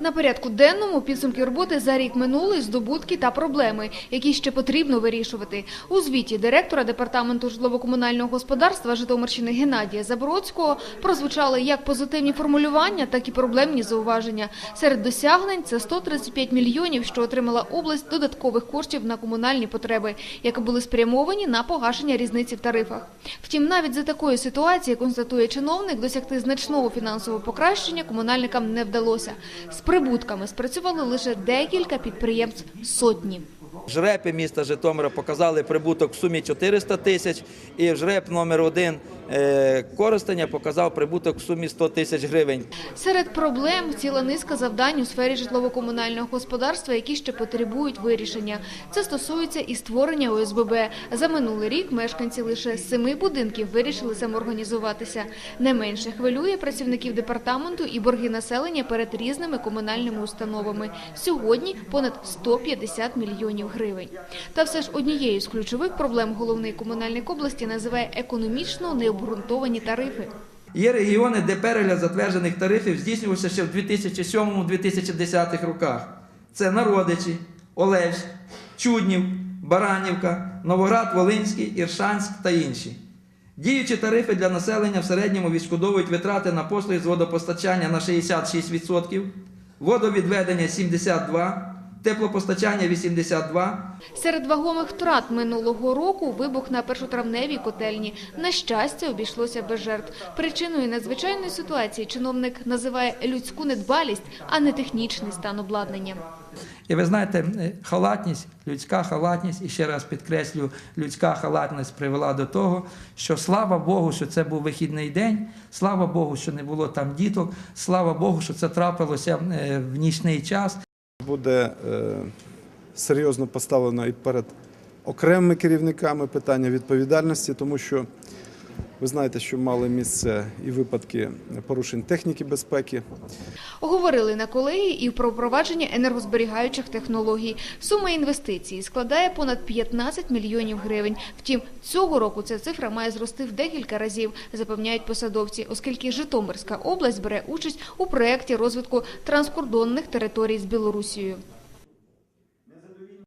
На порядку денному підсумки роботи за рік минулий, здобутки та проблеми, які ще потрібно вирішувати. У звіті директора департаменту житлово-комунального господарства Житомирщини Геннадія Забродського прозвучали як позитивні формулювання, так і проблемні зауваження. Серед досягнень це 135 мільйонів, що отримала область додаткових коштів на комунальні потреби, які були спрямовані на погашення різниці в тарифах. Втім, навіть за такої ситуації, констатує чиновник, досягти значного фінансового покращення комунальникам не вдалося. Прибутками спрацювали лише декілька підприємств сотні. Жрепи міста Житомира показали прибуток в сумі 400 тисяч, і жреп номер один е, Коростеня показав прибуток в сумі 100 тисяч гривень. Серед проблем ціла низка завдань у сфері житлово-комунального господарства, які ще потребують вирішення. Це стосується і створення ОСББ. За минулий рік мешканці лише семи будинків вирішили самоорганізуватися. Не менше хвилює працівників департаменту і борги населення перед різними комунальними установами. Сьогодні понад 150 мільйонів гривень. Та все ж однією з ключових проблем головний комунальник області називає економічно необґрунтовані тарифи. Є регіони, де перегляд затверджених тарифів здійснювався ще в 2007-2010 роках. Це Народичі, Олевськ, Чуднів, Баранівка, Новоград, Волинський, Іршанськ та інші. Діючі тарифи для населення в середньому відшкодовують витрати на послуги з водопостачання на 66%, водовідведення 72%, теплопостачання 82%, Серед вагомих втрат минулого року вибух на першотравневій котельні. На щастя, обійшлося без жертв. Причиною надзвичайної ситуації чиновник називає людську недбалість, а не технічний стан обладнання. І ви знаєте, е, халатність, людська халатність, і ще раз підкреслю, людська халатність привела до того, що слава Богу, що це був вихідний день, слава Богу, що не було там діток, слава Богу, що це трапилося е, в нічний час. Буде е, серйозно поставлено і перед окремими керівниками питання відповідальності, тому що ви знаєте, що мали місце і випадки порушень техніки безпеки. Говорили на колегії і про впровадження енергозберігаючих технологій. Сума інвестицій складає понад 15 мільйонів гривень. Втім, цього року ця цифра має зрости в декілька разів, запевняють посадовці, оскільки Житомирська область бере участь у проєкті розвитку транскордонних територій з Білорусією.